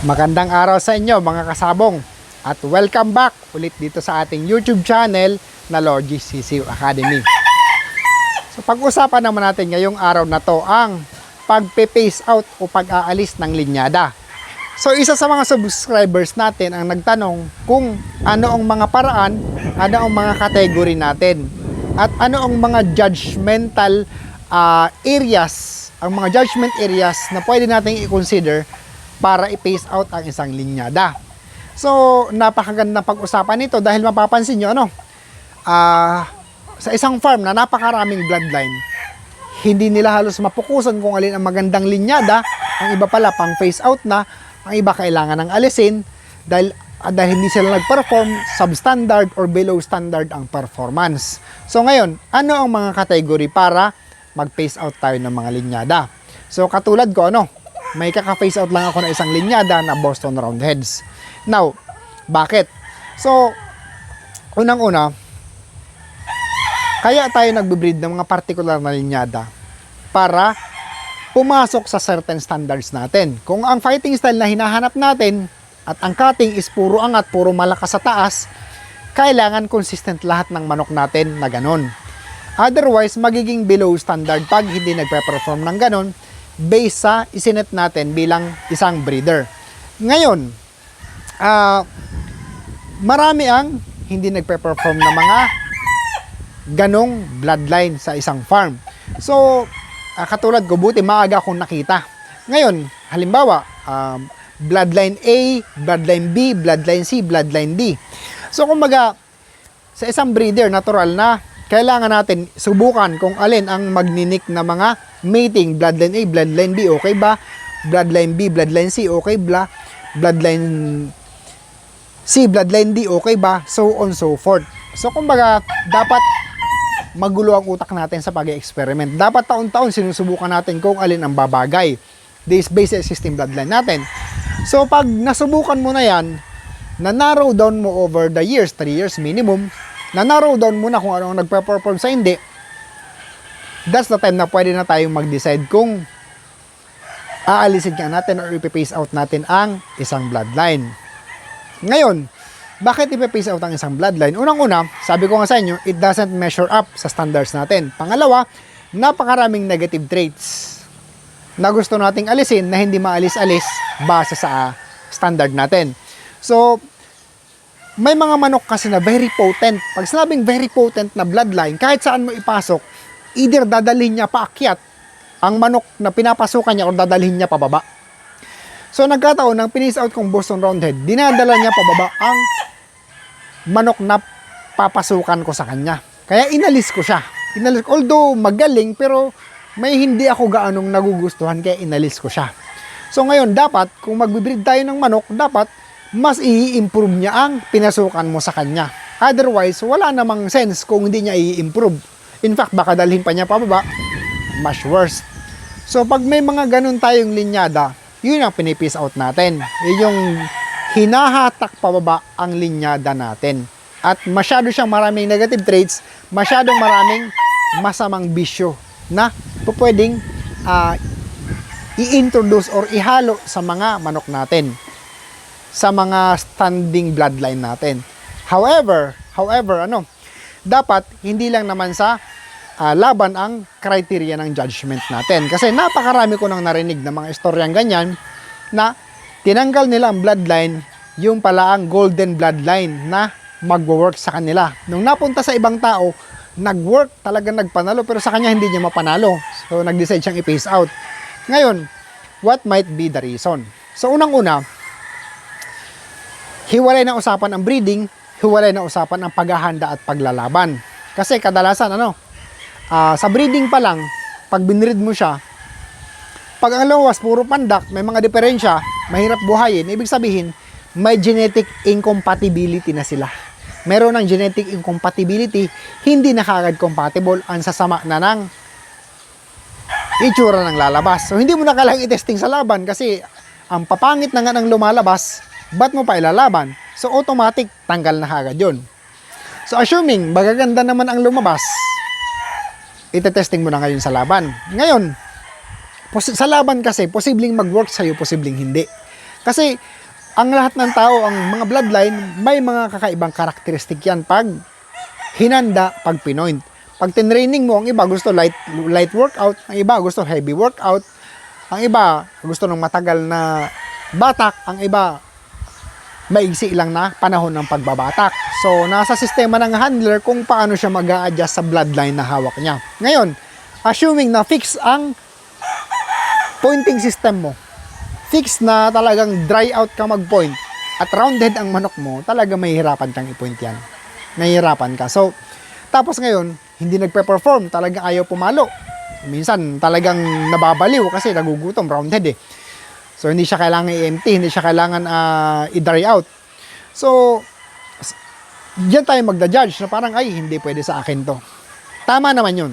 Magandang araw sa inyo mga kasabong at welcome back ulit dito sa ating YouTube channel na Logi CCU Academy. So pag-usapan naman natin ngayong araw na to ang pagpe-phase out o pag-aalis ng linyada. So isa sa mga subscribers natin ang nagtanong kung ano ang mga paraan, ano ang mga category natin at ano ang mga judgmental ah, areas, ang mga judgment areas na pwede nating i-consider para i-phase out ang isang linyada. So, napakagandang pag-usapan nito dahil mapapansin nyo, ano, ah, sa isang farm na napakaraming bloodline, hindi nila halos mapukusan kung alin ang magandang linyada, ang iba pala pang phase out na, ang iba kailangan ng alisin dahil ah, dahil hindi sila nag-perform substandard or below standard ang performance. So ngayon, ano ang mga category para mag-phase out tayo ng mga linyada? So katulad ko ano, may kaka-phase out lang ako ng isang linyada na Boston Roundheads. Now, bakit? So, unang-una, kaya tayo nagbe-breed ng mga particular na linyada para pumasok sa certain standards natin. Kung ang fighting style na hinahanap natin at ang cutting is puro angat, puro malakas sa taas, kailangan consistent lahat ng manok natin na ganon. Otherwise, magiging below standard pag hindi nagpe-perform ng ganon based sa isinet natin bilang isang breeder. Ngayon, ah marami ang hindi nagpe-perform na mga ganong bloodline sa isang farm. So, ah, katulad ko, buti maaga akong nakita. Ngayon, halimbawa, um, bloodline A, bloodline B, bloodline C, bloodline D. So, kumbaga, sa isang breeder, natural na, kailangan natin subukan kung alin ang magninik na mga mating. Bloodline A, bloodline B, okay ba? Bloodline B, bloodline C, okay ba? Bloodline C, bloodline D, okay ba? So on, so forth. So, kumbaga, dapat magulo ang utak natin sa pag-experiment. Dapat taon-taon sinusubukan natin kung alin ang babagay. This based system bloodline natin. So, pag nasubukan mo na yan, na-narrow down mo over the years, 3 years minimum, na-narrow down mo na kung ano ang nagpe-perform sa hindi, that's the time na pwede na tayong mag-decide kung aalisin ka natin or ipipace out natin ang isang bloodline. Ngayon, bakit ipipace out ang isang bloodline? Unang-una, sabi ko nga sa inyo, it doesn't measure up sa standards natin. Pangalawa, napakaraming negative traits na gusto nating alisin na hindi maalis-alis base sa standard natin. So, may mga manok kasi na very potent. Pag sinabing very potent na bloodline, kahit saan mo ipasok, either dadalhin niya paakyat ang manok na pinapasukan niya o dadalhin niya pababa. So nagkataon nang pinis out kong Boston Roundhead, dinadala niya pababa ang manok na papasukan ko sa kanya. Kaya inalis ko siya. Inalis. Although magaling pero may hindi ako gaanong nagugustuhan kaya inalis ko siya. So ngayon dapat kung magbibreed tayo ng manok, dapat mas i-improve niya ang pinasukan mo sa kanya. Otherwise, wala namang sense kung hindi niya i-improve. In fact, baka dalhin pa niya pababa, much worse. So pag may mga ganun tayong linyada, yun ang pinipis out natin. Yun yung hinahatak pababa ang linyada natin. At masyado siyang maraming negative traits, masyadong maraming masamang bisyo na pwedeng ah, i-introduce or ihalo sa mga manok natin sa mga standing bloodline natin. However, however, ano, dapat hindi lang naman sa ah, laban ang criteria ng judgment natin. Kasi napakarami ko nang narinig ng mga istoryang ganyan na tinanggal nila ang bloodline, yung pala ang golden bloodline na magwo-work sa kanila. Nung napunta sa ibang tao, nag-work, talagang nagpanalo, pero sa kanya hindi niya mapanalo. So, nag-decide siyang i-phase out. Ngayon, what might be the reason? So, unang-una, hiwalay na usapan ang breeding, hiwalay na usapan ang paghahanda at paglalaban. Kasi kadalasan ano, ah, sa breeding pa lang, pag binreed mo siya, pag ang lawas puro pandak, may mga diferensya, mahirap buhayin, ibig sabihin, may genetic incompatibility na sila. Meron ng genetic incompatibility, hindi na kagad compatible ang sasama na ng itsura ng lalabas. So hindi mo na kailangang i-testing sa laban kasi ang papangit na nga ng lumalabas, ba't mo pa ilalaban? So automatic, tanggal na kagad yun. So assuming magaganda naman ang lumabas, itetesting mo na ngayon sa laban. Ngayon, sa laban kasi, posibleng mag-work sa'yo, posibleng hindi. Kasi ang lahat ng tao, ang mga bloodline, may mga kakaibang karakteristik yan pag hinanda, pag pinoint. Pag tinraining mo, ang iba gusto light, light workout, ang iba gusto heavy workout, ang iba gusto ng matagal na batak, ang iba maigsi lang na panahon ng pagbabatak. So, nasa sistema ng handler kung paano siya mag adjust sa bloodline na hawak niya. Ngayon, assuming na fix ang pointing system mo, fix na talagang dry out ka mag-point at rounded ang manok mo, talaga may hirapan kang i-point yan. Nahihirapan ka. So, tapos ngayon, hindi nagpe-perform, talagang ayaw pumalo. Minsan, talagang nababaliw kasi nagugutom, roundhead eh. So, hindi siya kailangan i-empty, hindi siya kailangan ah, i-dry out. So, diyan tayo magda-judge na parang, ay, hindi pwede sa akin to. Tama naman yun.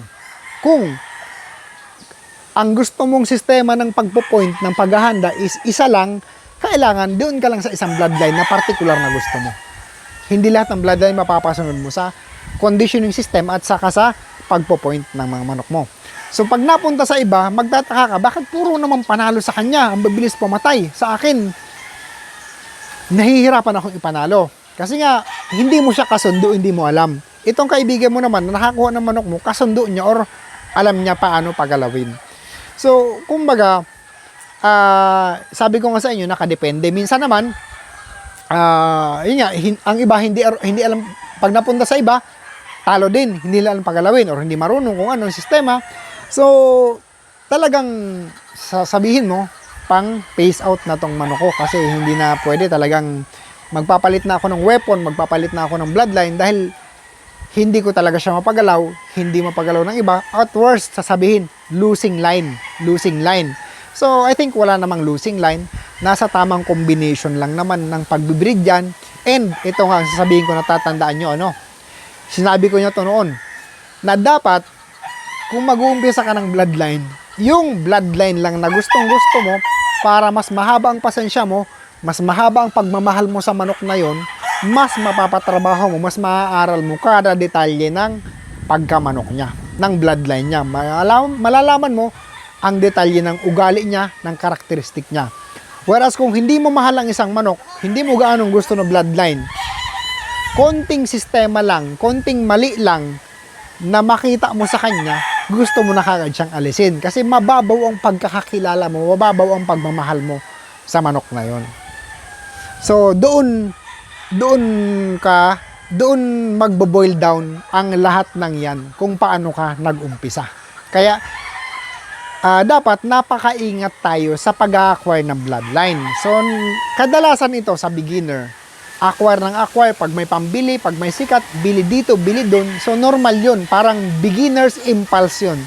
Kung ang gusto mong sistema ng pagpo-point ng paghahanda is isa lang, kailangan doon ka lang sa isang bloodline na particular na gusto mo. Hindi lahat ng bloodline mapapasunod mo sa conditioning system at saka sa pagpo-point ng mga manok mo. So pag napunta sa iba, magtataka ka, bakit puro naman panalo sa kanya? Ang bibilis pumatay. Sa akin, nahihirapan akong ipanalo. Kasi nga, hindi mo siya kasundo, hindi mo alam. Itong kaibigan mo naman, na nakakuha ng manok mo, kasundo niya or alam niya paano pagalawin. So, kumbaga, ah, sabi ko nga sa inyo, nakadepende. Minsan naman, ah, yun nga, hin- ang iba hindi, hindi alam, pag napunta sa iba, talo din, hindi nila pagalawin or hindi marunong kung anong sistema. So, talagang sasabihin mo, pang phase out na tong manok kasi hindi na pwede talagang magpapalit na ako ng weapon, magpapalit na ako ng bloodline dahil hindi ko talaga siya mapagalaw, hindi mapagalaw ng iba. At worst, sasabihin, losing line, losing line. So, I think wala namang losing line. Nasa tamang combination lang naman ng pagbibreed yan. And, ito nga, ang sasabihin ko, natatandaan nyo, ano? Sinabi ko niya to noon, na dapat, kung mag-uumpisa ka ng bloodline, yung bloodline lang na gustong gusto mo, para mas mahaba ang pasensya mo, mas mahaba ang pagmamahal mo sa manok na yon, mas mapapatrabaho mo, mas maaaral mo kada detalye ng pagkamanok niya, ng bloodline niya. Malalam, malalaman mo ang detalye ng ugali niya, ng karakteristik niya. Whereas kung hindi mo mahal ang isang manok, hindi mo gaanong gusto ng bloodline, konting sistema lang, konting mali lang na makita mo sa kanya, gusto mo na kagad siyang alisin. Kasi mababaw ang pagkakakilala mo, mababaw ang pagmamahal mo sa manok na yon. So, doon, doon ka, doon magbo-boil down ang lahat ng yan kung paano ka nag-umpisa. Kaya, ah, dapat napakaingat tayo sa pag-acquire ng bloodline. So, kadalasan ito sa beginner, acquire ng acquire, pag may pambili, pag may sikat, bili dito, bili doon. So, normal yun. Parang beginner's impulse yun.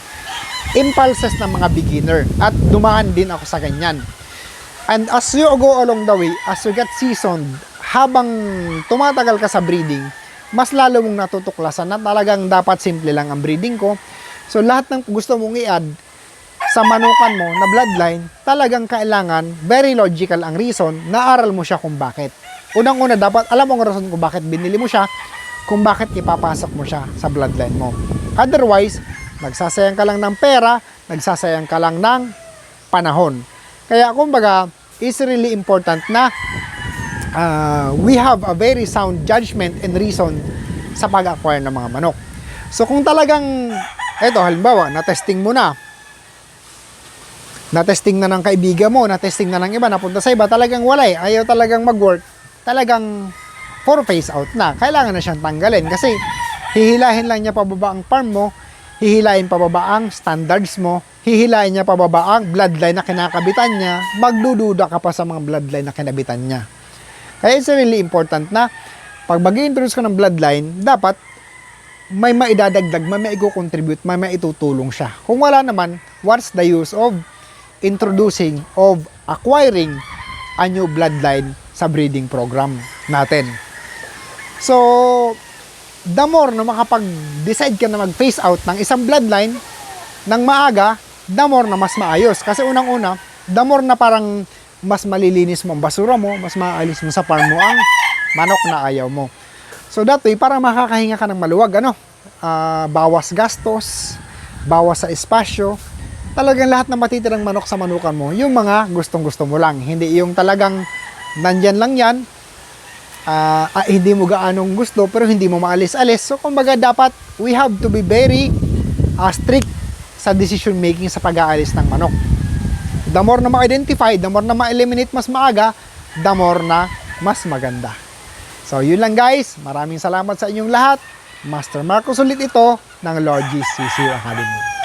Impulses ng mga beginner. At dumaan din ako sa ganyan. And as you go along the way, as you get seasoned, habang tumatagal ka sa breeding, mas lalo mong natutuklasan na talagang dapat simple lang ang breeding ko. So lahat ng gusto mong i-add sa manukan mo na bloodline, talagang kailangan, very logical ang reason, naaral mo siya kung bakit. Unang-una, dapat alam mo ang rason kung bakit binili mo siya, kung bakit ipapasok mo siya sa bloodline mo. Otherwise, nagsasayang ka lang ng pera, nagsasayang ka lang ng panahon. Kaya kumbaga, is really important na uh, we have a very sound judgment and reason sa pag-acquire ng mga manok. So kung talagang, eto halimbawa, na-testing mo na, na-testing na ng kaibigan mo, na-testing na ng iba, napunta sa iba, talagang wala eh, ayaw talagang mag-work, talagang for phase out na. Kailangan na siyang tanggalin kasi hihilahin lang niya pababa ang farm mo, hihilahin pababa ang standards mo, hihilahin niya pababa ang bloodline na kinakabitan niya, magdududa ka pa sa mga bloodline na kinabitan niya. Kaya it's really important na pag mag introduce ka ng bloodline, dapat may maidadagdag, may maiko-contribute, may maitutulong siya. Kung wala naman, what's the use of introducing, of acquiring a new bloodline sa breeding program natin? So, the more na makapag-decide ka na mag-phase out ng isang bloodline ng maaga, the more na mas maayos. Kasi unang-una, the more na parang mas malilinis mo ang basura mo, mas maalis mo sa farm mo ang manok na ayaw mo. So that way, para makakahinga ka ng maluwag, ano, ah, bawas gastos, bawas sa espasyo, talagang lahat na matitirang manok sa manukan mo, yung mga gustong-gusto mo lang. Hindi yung talagang nandyan lang yan, ah, ah, hindi mo gaanong gusto pero hindi mo maalis-alis. So kumbaga dapat we have to be very ah, strict sa decision making sa pag-aalis ng manok. The more na ma-identify, the more na ma-eliminate mas maaga, the more na mas maganda. So yun lang guys, maraming salamat sa inyong lahat. Master Marcos ulit ito ng Lord GCC Academy.